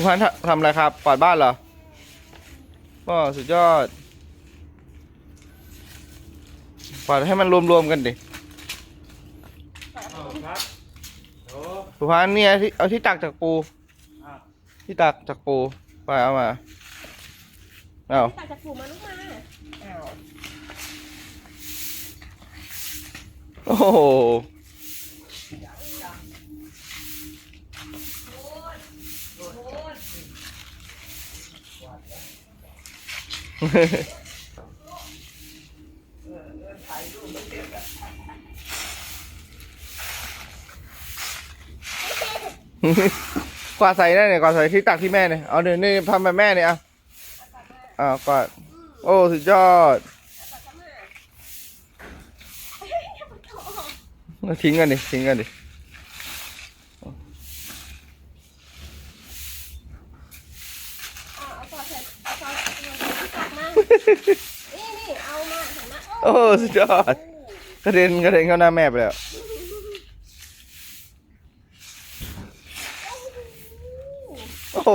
คุณพันธุ์ทำทำอะไรครับกวาดบ้านเหรอก็สุดยอดกวาดให้มันรวมๆกันดิครับโอ้คุณพันธุ์เนี่ยที่เอาที่ตักจากปูอะที่ตักจากปู ไปเอามา เอาตักจากปูมาลูกมาอ้าวโอ้โห กวาดใส่ได้เนี่ยกวาดใส่ที่ตักที่แม่เนี่ยเอาเดี๋ยวนี่ทำแบบแม่เนี่ยอะอ่ากวาดโอ้สุดยอดทิ้งกันดิทิ้งกันดิ นี่นี่เอามาเห็นไหมโอ้สุดยอดกระเด็นกระเด็นเข้าหน้าแม่ไปแล้วโอ้โห